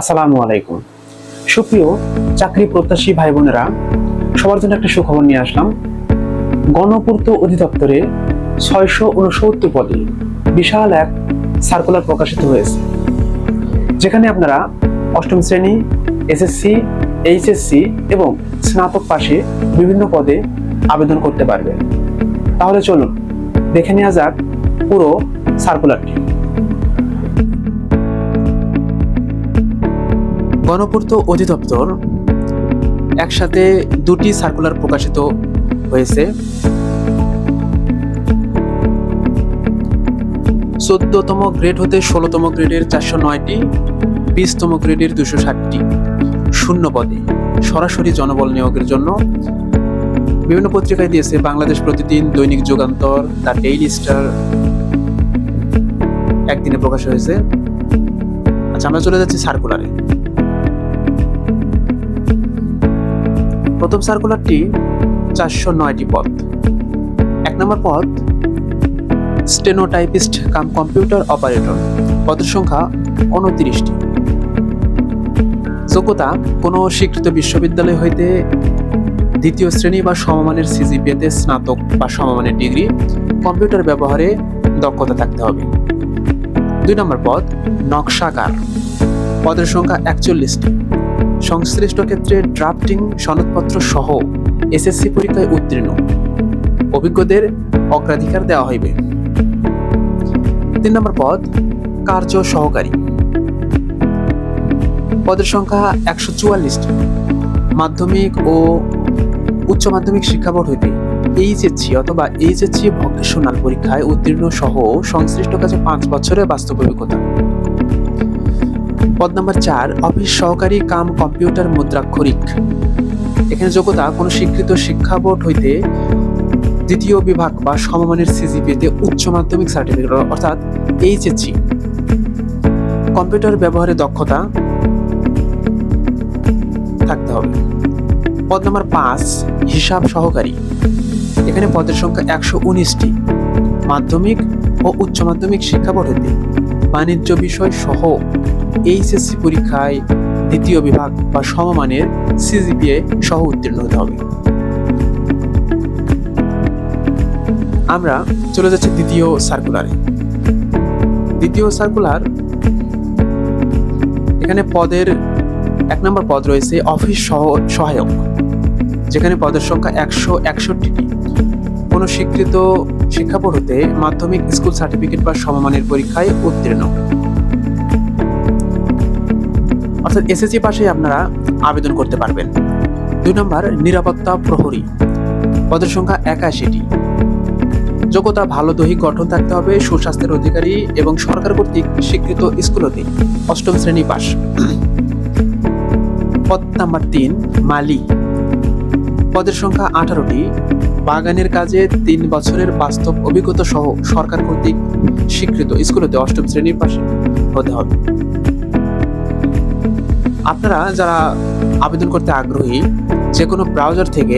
আসসালামু আলাইকুম। সুপ্রিয় চাকরি প্রত্যাশী ভাই বোনেরা সবার জন্য একটা সুখবর নিয়ে আসলাম। গণপূর্ত অধিদপ্তরে ছয়শো উনসত্তর পদে বিশাল এক সার্কুলার প্রকাশিত হয়েছে, যেখানে আপনারা অষ্টম শ্রেণি এসএসসি এইচএসসি এবং স্নাতক পাশে বিভিন্ন পদে আবেদন করতে পারবেন। তাহলে চলুন, দেখে নেওয়া যাক পুরো সার্কুলারটি গণপূর্ত অধিদপ্তর একসাথে দুটি সার্কুলার প্রকাশিত হয়েছে। চোদ্দতম গ্রেড হতে ষোলোতম গ্রেডের চারশো নয়টি, বিশতম গ্রেডের দুশো ষাটটি শূন্য পদে। সরাসরি জনবল নিয়োগের জন্য বিভিন্ন পত্রিকায় দিয়েছে বাংলাদেশ প্রতিদিন দৈনিক যুগান্তর, দ্য ডেইলি স্টার একদিনে প্রকাশ হয়েছে। আচ্ছা আমরা চলে যাচ্ছি সার্কুলারে প্রথম সার্কুলারটি চারশো নয়টি পদ এক নম্বর পদ স্টেনোটাইপিস্ট কাম কম্পিউটার অপারেটর পদের সংখ্যা উনত্রিশটি। যোগ্যতা, কোনো স্বীকৃত বিশ্ববিদ্যালয় হইতে দ্বিতীয় শ্রেণি বা সমমানের সিজিপিএতে স্নাতক বা সমমানের ডিগ্রি কম্পিউটার ব্যবহারে দক্ষতা থাকতে হবে। দুই নম্বর পদ নকশাকার পদের সংখ্যা একচল্লিশটি। সংশ্লিষ্ট ক্ষেত্রে ড্রাফটিং সনদপত্র সহ এসএসসি পরীক্ষায় উত্তীর্ণ। অভিজ্ঞদের অগ্রাধিকার দেওয়া হইবে। তিন নম্বর পদ, কার্য সহকারী। পদের সংখ্যা একশো চুয়াল্লিশটি মাধ্যমিক ও উচ্চ মাধ্যমিক শিক্ষা বোর্ড হইতে এইচএসসি অথবা এইচএসসি ভকেশনাল পরীক্ষায় উত্তীর্ণ সহ সংশ্লিষ্ট কাজে পাঁচ বছরের বাস্তব অভিজ্ঞতা। পদ নাম্বার চার, অফিস সহকারী কাম কম্পিউটার মুদ্রাক্ষরিক। এখানে যোগ্যতা, কোনো স্বীকৃত শিক্ষা বোর্ড হইতে দ্বিতীয় বিভাগ বা সমমানের সিজিপিতে উচ্চ মাধ্যমিক সার্টিফিকেট অর্থাৎ এইচএসসি কম্পিউটার ব্যবহারে দক্ষতা থাকতে হবে। পদ নাম্বার পাঁচ, হিসাব সহকারী। এখানে পদের সংখ্যা একশো উনিশটি। মাধ্যমিক ও উচ্চ মাধ্যমিক শিক্ষা হইতে বাণিজ্য বিষয় সহ এইচএসসি পরীক্ষায় দ্বিতীয় বিভাগ বা সমমানের সিজিপিএ সহ উত্তীর্ণ হতে হবে। আমরা চলে যাচ্ছি দ্বিতীয় সার্কুলারে দ্বিতীয় সার্কুলার এখানে পদের এক নম্বর পদ রয়েছে অফিস সহ সহায়ক, যেখানে পদের সংখ্যা একশো একষট্টিটি। কোনো স্বীকৃত শিক্ষা হতে মাধ্যমিক স্কুল সার্টিফিকেট বা সমমানের পরীক্ষায় উত্তীর্ণ। অর্থাৎ এসএসসি পাশে আপনারা আবেদন করতে পারবেন। দুই নম্বর, নিরাপত্তা প্রহরী। পদের সংখ্যা একাশিটি। যোগ্যতা, ভালো, দৈহিক গঠন থাকতে হবে, সুস্বাস্থ্যের অধিকারী এবং সরকার কর্তৃক স্বীকৃত স্কুল হতে অষ্টম শ্রেণি পাস পদ নাম্বার তিন, মালি। পদের সংখ্যা আঠারোটি। বাগানের কাজে তিন বছরের বাস্তব অভিজ্ঞতা সহ সরকার কর্তৃক স্বীকৃত স্কুলতে অষ্টম শ্রেণির পাশে হতে হবে। আপনারা যারা আবেদন করতে আগ্রহী যে কোনো ব্রাউজার থেকে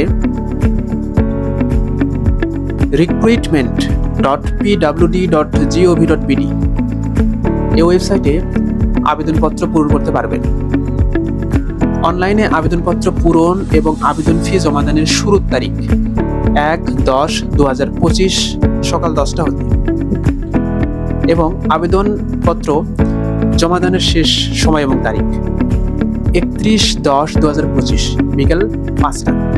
recruitment dot PWD dot GOV dot BD এই ওয়েবসাইটে আবেদনপত্র পূরণ করতে পারবেন। অনলাইনে আবেদনপত্র পূরণ এবং আবেদন ফি জমাদানের শুরুর তারিখ এক দশ দু হাজার পঁচিশ সকাল দশটা হতে। এবং আবেদনপত্র জমাদানের শেষ সময় এবং তারিখ। একত্রিশ দশ দু হাজার পঁচিশ বিকেল পাঁচটা।